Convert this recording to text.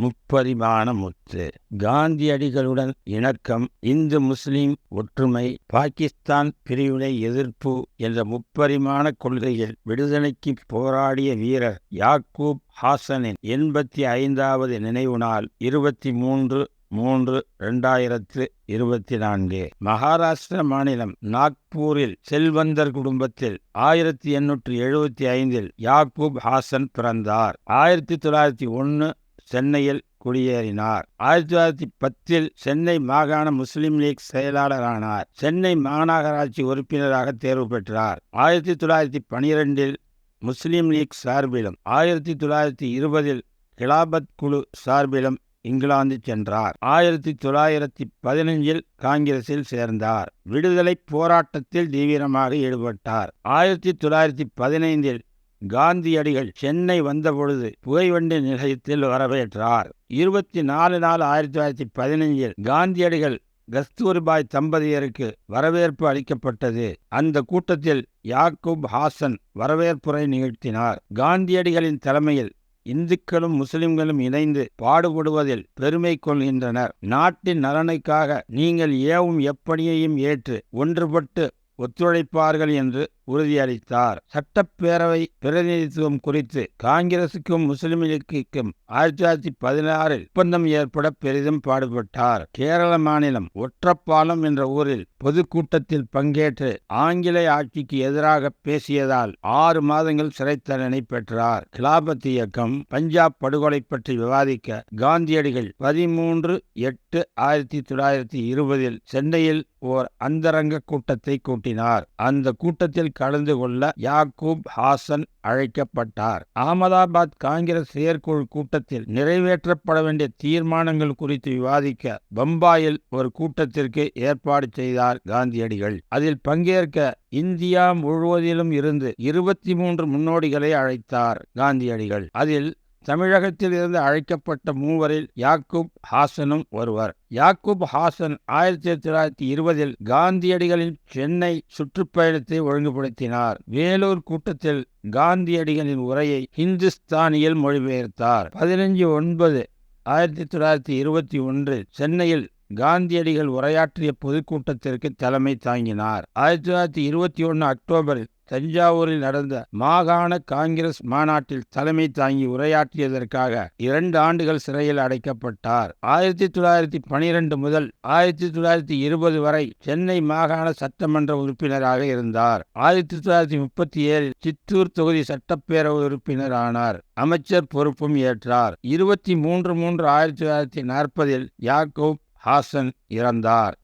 முப்பரிமாண முத்து. காந்தியடிகளுடன் இணக்கம் இந்து முஸ்லிம் ஒற்றுமை பாகிஸ்தான் பிரிவினை எதிர்ப்பு என்ற முப்பரிமாண கொள்கையில் விடுதலைக்கு போராடிய வீரர் யாக்கூப் ஹாசனின் எண்பத்தி ஐந்தாவது நினைவு நாள் இருபத்தி மூன்று மூன்று இரண்டாயிரத்து இருபத்தி நான்கு. மகாராஷ்டிர மாநிலம் நாக்பூரில் செல்வந்தர் குடும்பத்தில் ஆயிரத்தி எண்ணூற்றி எழுபத்தி ஐந்தில் யாக்கூப் ஹாசன் பிறந்தார். ஆயிரத்தி தொள்ளாயிரத்தி ஒன்று சென்னையில் குடியேறினார். ஆயிரத்தி தொள்ளாயிரத்தி பத்தில் சென்னை மாகாண முஸ்லிம் லீக் செயலாளரானார். சென்னை மாநகராட்சி உறுப்பினராக தேர்வு பெற்றார். ஆயிரத்தி தொள்ளாயிரத்தி பனிரெண்டில் முஸ்லிம் லீக் சார்பிலும் ஆயிரத்தி தொள்ளாயிரத்தி இருபதில் கிலாபத் குழு சார்பிலும் இங்கிலாந்து சென்றார். ஆயிரத்தி தொள்ளாயிரத்தி பதினஞ்சில் காங்கிரஸில் சேர்ந்தார். விடுதலை போராட்டத்தில் தீவிரமாக ஈடுபட்டார். ஆயிரத்தி தொள்ளாயிரத்தி பதினைந்தில் காந்தியடிகள் சென்னை வந்தபொழுது புகைவண்டி நிலையத்தில் வரவேற்றார். இருபத்தி நாலு நாலு ஆயிரத்தி தொள்ளாயிரத்தி பதினைஞ்சில் காந்தியடிகள் கஸ்தூர்பாய் தம்பதியருக்கு வரவேற்பு அளிக்கப்பட்டது. அந்த கூட்டத்தில் யாக்கூப் ஹாசன் வரவேற்புரை நிகழ்த்தினார். காந்தியடிகளின் தலைமையில் இந்துக்களும் முஸ்லிம்களும் இணைந்து பாடுபடுவதில் பெருமை கொள்கின்றனர். நாட்டின் நலனுக்காக நீங்கள் ஏவும் எப்பணியையும் ஏற்று ஒன்றுபட்டு ஒத்துழைப்பார்கள் என்று உறுதியளித்தார். சட்டப்பேரவை பிரதிநிதித்துவம் குறித்து காங்கிரசுக்கும் முஸ்லிம் லீக்கும் ஆயிரத்தி தொள்ளாயிரத்தி பதினாறில் ஒப்பந்தம் ஏற்பட பெரிதும் பாடுபட்டார். கேரள மாநிலம் ஒற்றப்பாலம் என்ற ஊரில் பொதுக்கூட்டத்தில் பங்கேற்று ஆங்கில ஆட்சிக்கு எதிராக பேசியதால் ஆறு மாதங்கள் சிறை தண்டனை பெற்றார். கிலாபத் இயக்கம் பஞ்சாப் படுகொலை பற்றி விவாதிக்க காந்தியடிகள் பதிமூன்று எட்டு ஆயிரத்தி தொள்ளாயிரத்தி இருபதில் சென்னையில் ஓர் அந்தரங்க கூட்டத்தை கூட்டினார். அந்த கூட்டத்தில் கலந்து கொள்ள யாக்கூப் ஹாசன் அழைக்கப்பட்டார். அகமதாபாத் காங்கிரஸ் செயற்குழு கூட்டத்தில் நிறைவேற்றப்பட வேண்டிய தீர்மானங்கள் குறித்து விவாதிக்க பம்பாயில் ஒரு கூட்டத்திற்கு ஏற்பாடு செய்தார் காந்தியடிகள். அதில் பங்கேற்க இந்தியா முழுவதிலும் இருந்து இருபத்தி மூன்று முன்னோடிகளை அழைத்தார் காந்தியடிகள். அதில் தமிழகத்தில் இருந்து அழைக்கப்பட்ட மூவரில் யாக்கூப் ஹாசனும் ஒருவர். யாக்கூப் ஹாசன் ஆயிரத்தி தொள்ளாயிரத்தி இருபதில் காந்தியடிகளின் சென்னை சுற்றுப்பயணத்தை ஒழுங்குபடுத்தினார். வேலூர் கூட்டத்தில் காந்தியடிகளின் உரையை ஹிந்துஸ்தானியில் மொழிபெயர்த்தார். பதினஞ்சு ஒன்பது ஆயிரத்தி தொள்ளாயிரத்தி இருபத்தி ஒன்று சென்னையில் காந்தியடிகள் உரையாற்றிய பொதுக்கூட்டத்திற்கு தலைமை தாங்கினார். ஆயிரத்தி தொள்ளாயிரத்தி இருபத்தி ஒன்று அக்டோபரில் தஞ்சாவூரில் நடந்த மாகாண காங்கிரஸ் மாநாட்டில் தலைமை தாங்கி உரையாற்றியதற்காக இரண்டு ஆண்டுகள் சிறையில் அடைக்கப்பட்டார். ஆயிரத்தி தொள்ளாயிரத்தி பனிரெண்டு முதல் ஆயிரத்தி தொள்ளாயிரத்தி இருபது வரை சென்னை மாகாண சட்டமன்ற உறுப்பினராக இருந்தார். ஆயிரத்தி தொள்ளாயிரத்தி முப்பத்தி ஏழில் சித்தூர் தொகுதி சட்டப்பேரவை உறுப்பினர் ஆனார் அமைச்சர் பொறுப்பும் ஏற்றார். இருபத்தி மூன்று மூன்று ஆயிரத்தி தொள்ளாயிரத்தி நாற்பதில் யாக்கூப் ஹாசன் இறந்தார்.